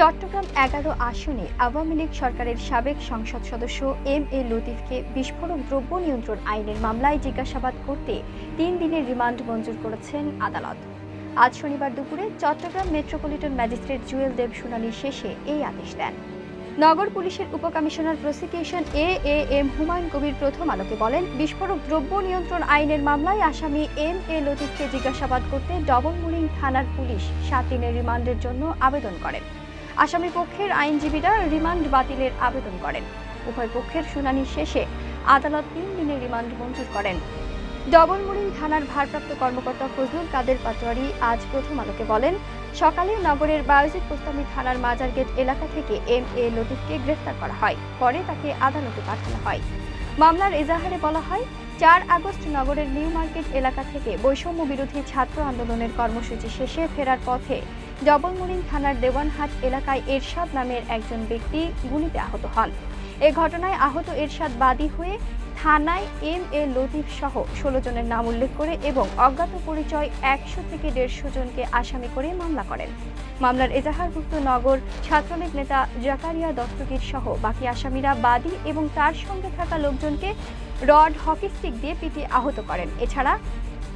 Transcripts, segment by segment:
চট্টগ্রাম এগারো আসনে আওয়ামী লীগ সরকারের সাবেক সংসদ সদস্য এম এ লতিফকে বিস্ফোরক দ্রব্য নিয়ন্ত্রণ আইনের মামলায় জিজ্ঞাসাবাদ করতে তিন দিনের রিমান্ড মঞ্জুর করেছেন আদালত। আজ শনিবার দুপুরে চট্টগ্রাম মেট্রোপলিটন ম্যাজিস্ট্রেট জুয়েল দেব শুনানি শেষে এই আদেশ দেন। নগর পুলিশের উপকমিশনার prosecution A A M Humayun Kabir প্রথম আলোকে বলেন, বিস্ফোরক দ্রব্য নিয়ন্ত্রণ আইনের মামলায় আসামি এম এ লতিফকে জিজ্ঞাসাবাদ করতে ডবলমুরিং থানার পুলিশ সাত দিনের রিমান্ডের জন্য আবেদন করেন আসামি পক্ষের আইনজীবীরা রিমান্ড বাতিলের আবেদন করেন। উভয় পক্ষের শুনানি শেষে আদালত তিন দিনের রিমান্ড মঞ্জুর করেন। ডবলমুরিং থানার ভারপ্রাপ্ত কর্মকর্তা ফজলুল কাদের পাটোয়ারি আজ প্রথম আলোকে বলেন, সকালে নগরের বায়োজিৎ পোস্তামি থানার মাজার গেট এলাকা থেকে এম এ লতিফকে গ্রেফতার করা হয়। পরে তাকে আদালতে পাঠানো হয়। মামলার এজাহারে বলা হয়, চার আগস্ট নগরের নিউ মার্কেট এলাকা থেকে বৈষম্য বিরোধী ছাত্র আন্দোলনের কর্মসূচি শেষে ফেরার পথে ডবলমুরিং থানার দেওয়ানহাট এলাকায় এরশাদ নামের একজন ব্যক্তি গুলিতে আহত হন। এ ঘটনায় আহত এরশাদ বাদী হয়ে থানায় এম এ লতিফ সহ ষোলো জনের নাম উল্লেখ করে এবং অজ্ঞাত পরিচয় একশো থেকে দেড়শো জনকে আসামি করে মামলা করেন। মামলার এজাহারভুক্ত নগর ছাত্রলীগ নেতা জাকারিয়া দস্তগীর সহ বাকি আসামিরা বাদী এবং তার সঙ্গে থাকা লোকজনকে রড হকি স্টিক দিয়ে পিটিয়ে আহত করেন। এছাড়া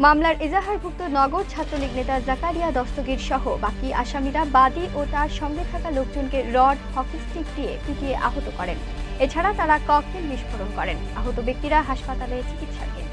মামলার এজাহারভুক্ত নগর ছাত্রলীগ নেতা জাকারিয়া দস্তগীর সহ বাকি আসামিরা বাদী ও তার সঙ্গে থাকা লোকজনকে রড, হকি স্টিক দিয়ে পিটিয়ে আহত করেন। এছাড়া তারা ককটেল বিস্ফোরণ করেন। আহত ব্যক্তিরা হাসপাতালে চিকিৎসাধীন।